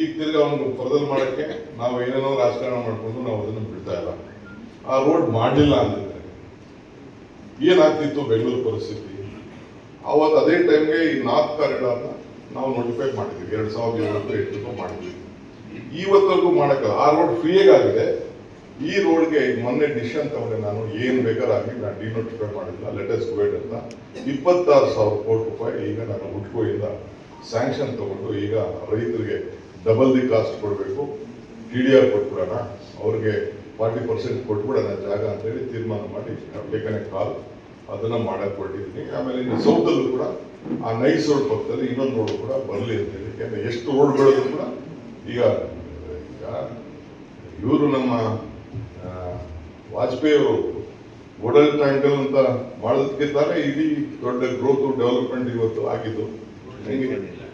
ಈಗ ತಿರ್ಗಿ ಅವನು ಫರ್ದರ್ ಮಾಡಕ್ಕೆ ನಾವು ಏನೇನೋ ರಾಜಕಾರಣ ಮಾಡಿಕೊಂಡು ನಾವು ಅದನ್ನು ಬಿಡ್ತಾ ಇಲ್ಲ. ಆ ರೋಡ್ ಮಾಡಲಿಲ್ಲ ಅಂದಿದ್ರೆ ಏನಾಗ್ತಿತ್ತು ಬೆಂಗಳೂರು ಪರಿಸ್ಥಿತಿ? ಅವತ್ತು ಅದೇ ಟೈಮ್ಗೆ ಈ ನಾರ್ತ್ ಕಾರಿಡಾರ್ನ ನಾವು ನೋಟಿಫೈ ಮಾಡಿದ್ವಿ. ಎರಡ್ ಸಾವಿರದ ಏಳು ಎಂಟಕ್ಕೂ ಮಾಡಿದ್ವಿ. ಇವತ್ತರೆಗೂ ಮಾಡಕ್ಕೆ ಆ ರೋಡ್ ಫ್ರೀಯಾಗಿದೆ ಈ ರೋಡ್ಗೆ ಮೊನ್ನೆ ಡಿಸಿಷನ್ ತಗೊಂಡೆ ನಾನು, ಏನ್ ಬೇಕಾರಾಗಲಿ ನಾನು ಡಿನೋಟಿಫೈ ಮಾಡಿಲ್ಲ. ಲೆಟೆಸ್ಟ್ ವೇಟ್ ಅಂತ ಇಪ್ಪತ್ತಾರು ಸಾವಿರ ಕೋಟಿ ರೂಪಾಯಿ ಈಗ ನಾನು ಹುಟ್ಕೋಯಿಂದ ಸ್ಯಾಂಕ್ಷನ್ ತಗೊಂಡು ಈಗ ರೈತರಿಗೆ ಡಬಲ್ ದಿ ಕಾಸ್ಟ್ ಕೊಡಬೇಕು. ಟಿ ಡಿ ಆರ್ ಕೊಟ್ಬಿಡೋಣ. ಅವ್ರಿಗೆ ಫಾರ್ಟಿ ಪರ್ಸೆಂಟ್ ಕೊಟ್ಬಿಡೋಣ ಜಾಗ ಅಂತೇಳಿ ತೀರ್ಮಾನ ಮಾಡಿ ಟೇಕನೆ ಕಾಲ್ ಅದನ್ನು ಮಾಡೋಕೆ ಹೊರಟಿದ್ದೀನಿ ಆಮೇಲೆ ಇನ್ನು ಸೌತಲ್ಲೂ ಕೂಡ ಆ ನೈಸ್ ರೋಡ್ ಪಕ್ಕದಲ್ಲಿ ಇನ್ನೊಂದು ರೋಡ್ ಕೂಡ ಬರಲಿ ಅಂತೇಳಿ ಯಾಕಂದರೆ ಎಷ್ಟು ರೋಡ್ಗಳಿಗೂ ಕೂಡ ಈಗ ಈಗ ಇವರು ನಮ್ಮ ವಾಜಪೇಯಿ ಅವರು ಗೋಲ್ಡನ್ ಟ್ಯಾಂಕಲ್ ಅಂತ ಮಾಡೋದಕ್ಕೆ ತಾನೇ ಇಡೀ ದೊಡ್ಡ ಗ್ರೋತ್ ಡೆವಲಪ್ಮೆಂಟ್ ಇವತ್ತು ಆಗಿದ್ದು.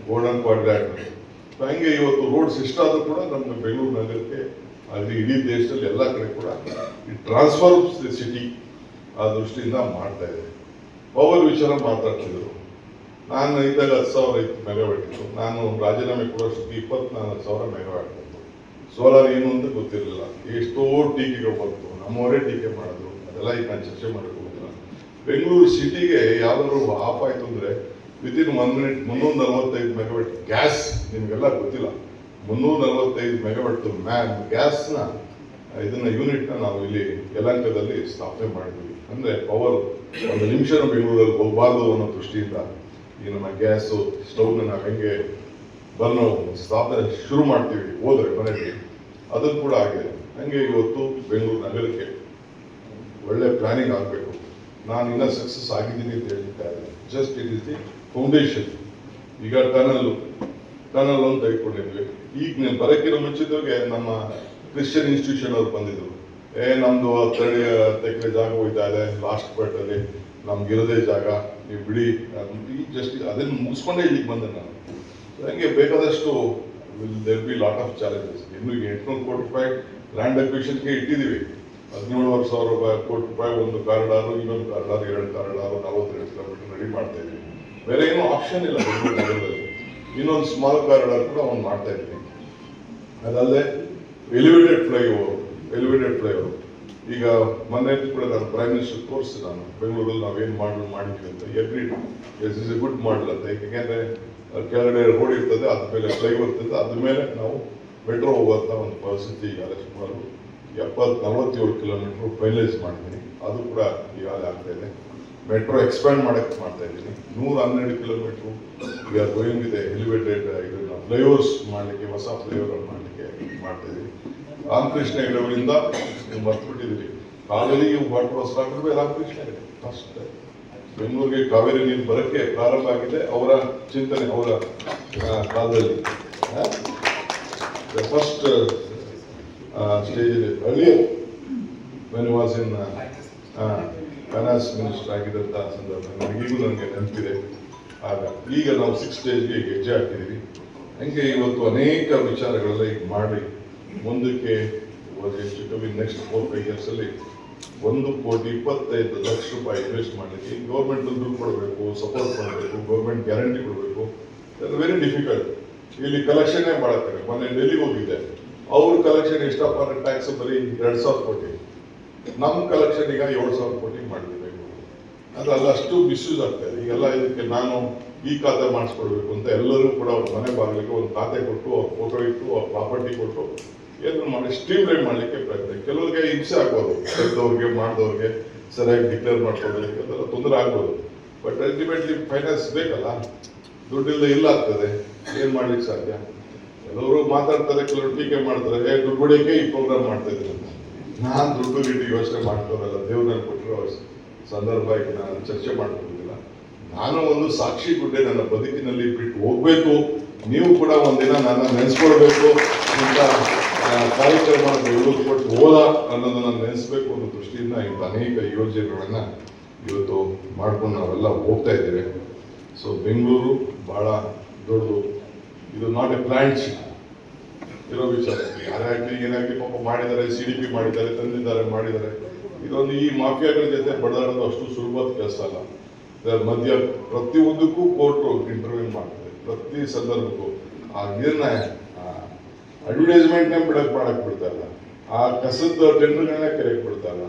ಗೋಲ್ಡನ್ ಕ್ವಾಡ್ರಾಟ್ ಹಂಗೆ ಇವತ್ತು ರೋಡ್ಸ್ ಇಷ್ಟಾದರೂ ಕೂಡ ನಮ್ಮ ಬೆಂಗಳೂರು ನಗರಕ್ಕೆ ಅಲ್ಲಿ ಇಡೀ ದೇಶದಲ್ಲಿ ಎಲ್ಲ ಕಡೆ ಕೂಡ ಈ ಟ್ರಾನ್ಸ್ಫರ್ ಸಿಟಿ ಆ ದೃಷ್ಟಿಯಿಂದ ಮಾಡ್ತಾ ಇದೆ. ಪವರ್ ವಿಚಾರ ಮಾತಾಡ್ತಿದ್ರು. ನಾನು ಇದ್ದಾಗ ಹತ್ತು ಸಾವಿರ ಇತ್ತು ಇತ್ತು. ನಾನು ರಾಜೀನಾಮೆ ಕೊಡೋಷ್ಟಕ್ಕೆ ಇಪ್ಪತ್ನಾಲ್ಕು ಸಾವಿರ ಮೆಗಾವಾಟ್ ಬಂತು. ಸೋಲಾರ್ ಏನು ಅಂತ ಗೊತ್ತಿರಲಿಲ್ಲ. ಎಷ್ಟೋ ಟೀಕೆಗಳು ಬಂತು. ನಮ್ಮವರೇ ಟೀಕೆ ಮಾಡಿದ್ರು. ಅದೆಲ್ಲ ಈಗ ನಾನು ಚರ್ಚೆ ಮಾಡಕ್ಕೆ ಬೆಂಗಳೂರು ಸಿಟಿಗೆ ಯಾವ್ದಾದ್ರು ಆಫ್ ಆಯ್ತು ಅಂದ್ರೆ ವಿತಿನ್ ಒನ್ ಮಿನಿಟ್ ಮುನ್ನೂರ ನಲವತ್ತೈದು ಮೆಗಾವಟ್ ಗ್ಯಾಸ್ ನಿಮಗೆಲ್ಲ ಗೊತ್ತಿಲ್ಲ. ಮುನ್ನೂರ ನಲವತ್ತೈದು ಮೆಗಾವಟ್ ಮ್ಯಾನ್ ಗ್ಯಾಸ್ನ ಇದನ್ನ ಯೂನಿಟ್ನ ನಾವು ಇಲ್ಲಿ ಯಲಂಕದಲ್ಲಿ ಸ್ಥಾಪನೆ ಮಾಡಿದ್ವಿ. ಅಂದ್ರೆ ಪವರ್ ಒಂದು ನಿಮಿಷ ಬೆಂಗಳೂರಲ್ಲಿ ಹೋಗಬಾರ್ದು ಅನ್ನೋ ದೃಷ್ಟಿಯಿಂದ ಈ ನಮ್ಮ ಗ್ಯಾಸು ಸ್ಟೌವ್ನ ನಾವು ಹೆಂಗೆ ಬರ್ನೋ ಸ್ಥಾಪನೆ ಶುರು ಮಾಡ್ತೀವಿ, ಹೋದರೆ ಮನೆಗೆ ಅದು ಕೂಡ ಆಗಿದೆ ಹಂಗೆ ಇವತ್ತು ಬೆಂಗಳೂರು ನಗರಕ್ಕೆ ಒಳ್ಳೆ ಪ್ಲಾನಿಂಗ್ ಆಗಬೇಕು. ನಾನು ಇನ್ನೂ ಸಕ್ಸಸ್ ಆಗಿದ್ದೀನಿ ಅಂತ ಹೇಳ್ತಾ ಇದ್ದೀನಿ. Just it is the foundation ಈಗ ಟನಲ್ ಟನಲ್ ಅಂತ ಇಟ್ಕೊಂಡಿದ್ವಿ. ಈಗ ನೀವು ಬರಕ್ಕಿರೋ ಮುಂಚಿತವಾಗಿ ನಮ್ಮ ಕ್ರಿಶ್ಚಿಯನ್ ಇನ್ಸ್ಟಿಟ್ಯೂಷನ್ ಅವ್ರು ಬಂದಿದ್ರು. ಏ, ನಮ್ದು ಹತ್ತೆರಡು ಎಕರೆ ಜಾಗ ಹೋಯ್ತಾ ಇದೆ ಲಾಸ್ಟ್ ಪಾರ್ಟಲ್ಲಿ ನಮ್ಗೆ ಇರೋದೇ ಜಾಗ, ನೀವು ಬಿಡಿ. ಈಗ ಜಸ್ಟ್ ಅದನ್ನು ಮುಗಿಸ್ಕೊಂಡೇ ಇಲ್ಲಿಗೆ ಬಂದೆ ನಾನು. ಹಂಗೆ ಬೇಕಾದಷ್ಟು will there be lot of challenges ಇನ್ನು ಎಂಟುನೂರು ಕೋಟಿ ರೂಪಾಯಿ ಲ್ಯಾಂಡ್ ಅಕ್ವಿಷನ್ಗೆ ಇಟ್ಟಿದ್ದೀವಿ ಹದಿನೇಳುವರೆ ಸಾವಿರ ರೂಪಾಯಿ, ಕೋಟಿ ರೂಪಾಯಿ, ಒಂದು ಕಾರಿಡಾರು, ಇನ್ನೊಂದು ಕಾರಿಡಾರು, ಎರಡು ಕಾರಿಡಾರು, ನಲವತ್ತೆರಡು ಕಿಲೋಮೀಟರ್ ರೆಡಿ ಮಾಡ್ತಾ ಇದ್ದೀವಿ. ಬೇರೆ ಏನೂ ಆಪ್ಷನ್ ಇಲ್ಲ ಇನ್ನೊಂದು ಸ್ಮಾಲ್ ಕಾರಿಡಾರ್ ಕೂಡ ಅವ್ನು ಮಾಡ್ತಾ ಇದ್ದೀನಿ ಅದಲ್ಲದೆ ಎಲಿವೇಟೆಡ್ ಫ್ಲೈಓವರ್ ಎಲಿವೇಟೆಡ್ ಫ್ಲೈಓವರ್ ಈಗ ಮೊನ್ನೆ ಕೂಡ ನಾನು ಪ್ರೈಮ್ ಮಿನಿಸ್ಟರ್ ಕೋರ್ಸ್ ನಾನು. ಬೆಂಗಳೂರಲ್ಲಿ ನಾವೇನು ಮಾಡಲು ಮಾಡಿದ್ವಿ ಅಂತ. Every S is a good model ಅಂತ. ಯಾಕೆಂದ್ರೆ ಕೆಳಗಡೆ ರೋಡ್ ಇರ್ತದೆ ಅದ ಮೇಲೆ ಫ್ಲೈಓವರ್ ಇರ್ತದೆ. ಅದ್ರ ಮೇಲೆ ನಾವು ಮೆಟ್ರೋ ಹೋಗುವಂಥ ಒಂದು ಪರಿಸ್ಥಿತಿ ಈಗಾಗಲೇ ಸುಮಾರು ಎಪ್ಪತ್ತು ನಲವತ್ತೇಳು ಕಿಲೋಮೀಟರ್ ಫೈನಲೈಸ್ ಮಾಡ್ತೀನಿ ಅದು ಕೂಡ ಈಗಾಗಲೇ ಆಗ್ತಾ ಇದೆ. ಮೆಟ್ರೋ ಎಕ್ಸ್ಪ್ಯಾಂಡ್ ಮಾಡಕ್ಕೆ ಮಾಡ್ತಾ ಇದ್ದೀನಿ. ನೂರ ಹನ್ನೆರಡು ಕಿಲೋಮೀಟರ್ ವಿ ಆರ್ ಗೋಯಿಂಗ್ ಇದೆ ಎಲಿವೇಟೆಡ್ ಇದನ್ನ ಫ್ಲೈಓವರ್ಸ್ ಮಾಡಲಿಕ್ಕೆ, ಹೊಸ ಫ್ಲೈಓವರ್ ಮಾಡಲಿಕ್ಕೆ ಮಾಡ್ತಾ ಇದ್ದೀವಿ. ರಾಮಕೃಷ್ಣ ಹೆಗಡೆಯವರಿಂದ ನೀವು ಮರ್ತ್ಬಿಟ್ಟಿದ್ದೀರಿ. ಕಾವೇರಿಗೆ ವಾಟರ್ ಹೊಸ ಹಾಕಿದ್ರೆ ರಾಮಕೃಷ್ಣ ಹೆಗಡೆ ಫಸ್ಟ್ ಬೆಂಗಳೂರಿಗೆ ಕಾವೇರಿ ನೀರು ಬರಕ್ಕೆ ಪ್ರಾರಂಭ ಆಗಿದೆ. ಅವರ ಚಿಂತನೆ, ಅವರ ಕಾಲದಲ್ಲಿ. ಫಸ್ಟ್ ಸ್ಟೇಜ್ ಅಲ್ಲಿ when was in finance minister ಆಗಿದ್ದಂಥ ಸಂದರ್ಭ ನನಗೀಗೂ ನನಗೆ ನೆನಪಿದೆ. ಆಗ ಈಗ ನಾವು ಸಿಕ್ಸ್ ಸ್ಟೇಜ್ಗೆ ಈಗ ಹೆಜ್ಜೆ ಹಾಕಿದ್ದೀವಿ. ಹಂಗೆ ಇವತ್ತು ಅನೇಕ ವಿಚಾರಗಳೆಲ್ಲ ಈಗ ಮಾಡಿ ಮುಂದಕ್ಕೆ ಹೆಚ್ಚು ಕಮ್ಮಿ ನೆಕ್ಸ್ಟ್ ಫೋರ್ ಫೈವ್ ಇಯರ್ಸಲ್ಲಿ ಒಂದು ಕೋಟಿ ಇಪ್ಪತ್ತೈದು ಲಕ್ಷ ರೂಪಾಯಿ ಇನ್ವೆಸ್ಟ್ ಮಾಡಲಿಕ್ಕೆ ಗೌರ್ಮೆಂಟ್ ದುಡ್ಡು ಕೊಡಬೇಕು ಸಪೋರ್ಟ್ ಮಾಡಬೇಕು ಗೌರ್ಮೆಂಟ್ ಗ್ಯಾರಂಟಿ ಕೊಡಬೇಕು. ವೆರಿ ಡಿಫಿಕಲ್ಟ್ ಇಲ್ಲಿ ಕಲೆಕ್ಷನ್ನೇ ಮಾಡುತ್ತೆ ಮೊನ್ನೆ ಡೆಲ್ಲಿಗೆ ಹೋಗಿದ್ದೆ. ಅವ್ರ ಕಲೆಕ್ಷನ್ ಎಷ್ಟಪ್ಪ ಟ್ಯಾಕ್ಸ್ ಬರೀ ಎರಡು ಸಾವಿರ ಕೋಟಿ. ನಮ್ಮ ಕಲೆಕ್ಷನ್ ಈಗ ಏಳು ಸಾವಿರ ಕೋಟಿ ಮಾಡಿದ್ದೀವಿ. ಅದು ಅಲ್ಲಿ ಅಷ್ಟು ಮಿಸ್ಯೂಸ್ ಆಗ್ತಾ ಇದೆ. ಈಗೆಲ್ಲ ಇದಕ್ಕೆ ನಾನು ಈ ಖಾತೆ ಮಾಡಿಸ್ಕೊಡ್ಬೇಕು ಅಂತ ಎಲ್ಲರೂ ಕೂಡ ಅವ್ರ ಮನೆ ಬಾಗಿಲಿಗೆ ಒಂದು ಖಾತೆ ಕೊಟ್ಟು, ಅವ್ರ ಫೋಟೋ ಇಟ್ಟು, ಅವ್ರ ಪ್ರಾಪರ್ಟಿ ಕೊಟ್ಟು ಏನು ಮಾಡಿ ಸ್ಟ್ರೀಮ್ ಲೈನ್ ಮಾಡಲಿಕ್ಕೆ ಪ್ರಯತ್ನ. ಕೆಲವ್ರಿಗೆ ಹಿಂಸೆ ಆಗ್ಬೋದು. ಕರೆದವ್ರಿಗೆ ಮಾಡಿದವ್ರಿಗೆ, ಸರಿಯಾಗಿ ಡಿಕ್ಲೇರ್ ಮಾಡ್ಕೊಳ್ಬೇಕು ಅದೆಲ್ಲ ತೊಂದರೆ ಆಗ್ಬೋದು. ಬಟ್ ಅಲ್ಟಿಮೇಟ್ಲಿ ಫೈನಾನ್ಸ್ ಬೇಕಲ್ಲ? ದುಡ್ಡಿಲ್ಲ ಇಲ್ಲ ಆಗ್ತದೆ. ಏನು ಮಾಡ್ಲಿಕ್ಕೆ ಸಾಧ್ಯ? ಕೆಲವರು ಮಾತಾಡ್ತಾರೆ, ಕೆಲವರು ಟೀಕೆ ಮಾಡ್ತಾರೆ ದುಡ್ಡು ಬಡಿಯೋಕೆ ಈ ಪ್ರೋಗ್ರಾಮ್ ಮಾಡ್ತಾ ಅಂತ ನಾನು ದುಡ್ಡು ಗಿಡ್ಡು ಯೋಚನೆ ಮಾಡ್ಕೋರಲ್ಲ ದೇವ್ರನ್ನ ಕೊಟ್ಟಿರೋ ಸಂದರ್ಭ ನಾನು ಚರ್ಚೆ ಮಾಡ್ಕೊಂಡಿಲ್ಲ ನಾನು ಒಂದು ಸಾಕ್ಷಿ ಗುಡ್ಡೆ ನನ್ನ ಬದುಕಿನಲ್ಲಿ ಬಿಟ್ಟು ಹೋಗ್ಬೇಕು. ನೀವು ಕೂಡ ಒಂದಿನ ನನ್ನ ನೆನೆಸ್ಕೊಳ್ಬೇಕು ಅಂತ ಕಾರ್ಯಕ್ರಮ ಬೆಂಗಳೂರು ಕೊಟ್ಟು ಹೋದ ಅನ್ನೋದನ್ನ ನೆನೆಸ್ಬೇಕು ಅನ್ನೋ ದೃಷ್ಟಿಯಿಂದ ಇಂಥ ಅನೇಕ ಯೋಜನೆಗಳನ್ನು ಇವತ್ತು ಮಾಡ್ಕೊಂಡು ನಾವೆಲ್ಲ ಹೋಗ್ತಾ ಇದ್ದೇವೆ. ಸೊ ಬೆಂಗಳೂರು ಬಹಳ ದೊಡ್ಡದು. ಇದು ನಾಟ್ ಎ ಪ್ಲಾಂಟ್ ಇರೋ ವಿಚಾರ ಯಾರಾಗಲಿ ಏನಾಗಲಿ ಪಾಪ ಮಾಡಿದ್ದಾರೆ ಸಿ ಡಿ ಪಿ ಮಾಡಿದ್ದಾರೆ, ತಂದಿದ್ದಾರೆ, ಮಾಡಿದ್ದಾರೆ. ಇದೊಂದು ಈ ಮಾಫಿಯಾಗಳ ಜೊತೆ ಬಡದಾಡೋದು ಅಷ್ಟು ಸುಲಭದ ಕೆಲಸ ಅಲ್ಲ. ಮಧ್ಯ ಪ್ರತಿಯೊಂದಕ್ಕೂ ಕೋರ್ಟು ಇಂಟರ್ವ್ಯೂ ಮಾಡ್ತದೆ. ಪ್ರತಿ ಸಂದರ್ಭಕ್ಕೂ. ಆ ಇದನ್ನ ಅಡ್ವರ್ಟೈಸ್ಮೆಂಟ್ನೇ ಬಿಡಕ್ಕೆ ಮಾಡಕ್ ಬಿಡ್ತಾ ಇಲ್ಲ. ಆ ಕಸದ ಟೆಂಡರ್ಗಳನ್ನ ಕರೆಕ್ಟ್ ಬಿಡ್ತಾ ಇಲ್ಲ.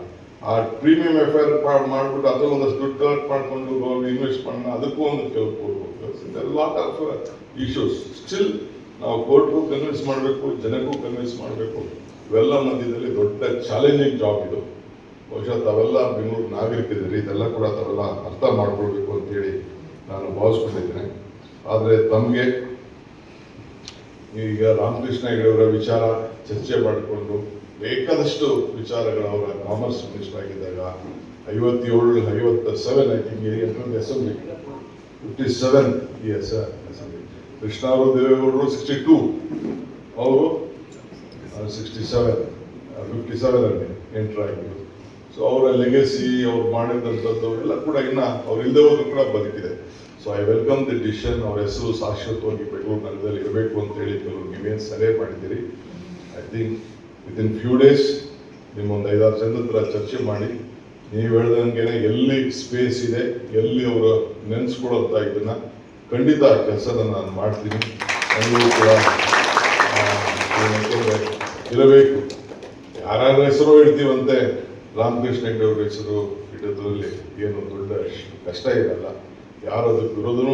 ಆ ಪ್ರೀಮಿಯಂ ಎಫ್ ಐ ಆರ್ ಮಾಡ್ಬಿಟ್ಟು ಅದ್ರ ಒಂದಷ್ಟು ದುಡ್ಡು ಕಲೆಕ್ಟ್ ಮಾಡ್ಕೊಂಡು ಇನ್ವೆಸ್ಟ್ ಮಾಡೋಣ, ಅದಕ್ಕೂ ಒಂದು ಕೆಲವು ಕೊಡ್ಬೇಕು ಲಾಟ್ ಆಫ್ ಇಶ್ಯೂಸ್ ಸ್ಟಿಲ್ ನಾವು ಕೋರ್ಟ್ಗೂ ಕನ್ವಿನ್ಸ್ ಮಾಡಬೇಕು, ಜನಕ್ಕೂ ಕನ್ವಿನ್ಸ್ ಮಾಡಬೇಕು. ಇವೆಲ್ಲ ಮಧ್ಯದಲ್ಲಿ ದೊಡ್ಡ ಚಾಲೆಂಜಿಂಗ್ ಜಾಬ್ ಇದು. ಬಹುಶಃ ತಾವೆಲ್ಲ ಬೆಂಗಳೂರು ನಾಗರಿಕರಿದ್ದೀರಿ, ಇದೆಲ್ಲ ಕೂಡ ತಾವೆಲ್ಲ ಅರ್ಥ ಮಾಡ್ಕೊಳ್ಬೇಕು ಅಂತೇಳಿ ನಾನು ಭಾವಿಸ್ಕೊಂಡಿದ್ದೇನೆ. ಆದರೆ ತಮಗೆ ಈಗ ರಾಮಕೃಷ್ಣ ಹೆಗಡೆಯವರ ವಿಚಾರ ಚರ್ಚೆ ಮಾಡಿಕೊಂಡು ಬೇಕಾದಷ್ಟು ವಿಚಾರಗಳು ಅವರ ಕಾಮರ್ಸ್ ಮಿನಿಸ್ಟರ್ ಆಗಿದ್ದಾಗ ಐವತ್ತೇಳು, ಐವತ್ತ seven I think assembly fifty seven years assembly ಕೃಷ್ಣಾರು ದೇವೇಗೌಡರು ಸಿಕ್ಸ್ಟಿ ಟೂ ಅವರು ಸಿಕ್ಸ್ಟಿ ಸೆವೆನ್ ಫಿಫ್ಟಿ ಸೆವೆನ್ ಅಲ್ಲಿ ಎಂಟರ್ ಆಗಿದ್ದು ಸೊ ಅವರ ಲೆಗಸಿ ಅವ್ರು ಮಾಡಿದಂಥದ್ದು ಎಲ್ಲ ಕೂಡ ಇನ್ನ ಅವ್ರು ಇಲ್ಲದೆ ಹೋದ್ರು ಕೂಡ ಬದುಕಿದೆ. So I welcome the decision ಅವ್ರ ಹೆಸರು ಶಾಶ್ವತವಾಗಿ ಬೆಂಗಳೂರು ನಗರದಲ್ಲಿ ಇರಬೇಕು ಅಂತ ಹೇಳಿ ಕೆಲವು ನೀವೇನು ಸಲಹೆ ಮಾಡಿದ್ದೀರಿ? I think with in few days ನಿಮ್ಮ ಒಂದು ಐದಾರು ಜನದ ಹತ್ರ ಚರ್ಚೆ ಮಾಡಿ. ನೀವು ಹೇಳ್ದಂಗೆ ಎಲ್ಲಿ ಸ್ಪೇಸ್ ಇದೆ, ಎಲ್ಲಿ ಅವರು ನೆನೆಸ್ಕೊಳ್ಳೋಂಥ ಇದನ್ನ ಖಂಡಿತ ಆ ಕೆಲಸನ ನಾನು ಮಾಡ್ತೀನಿ. ನನಗೂ ಕೂಡ ಇರಬೇಕು. ಯಾರ್ಯಾರ ಹೆಸರು ಇಡ್ತೀವಂತೆ ರಾಮಕೃಷ್ಣ ಹೆಗ್ಡೆ ಅವ್ರ ಹೆಸರು ಇಡೋದ್ರಲ್ಲಿ ಏನು ದೊಡ್ಡ ಕಷ್ಟ ಇರಲ್ಲ. ಯಾರು ಅದಕ್ಕೆ ವಿರೋಧನೂ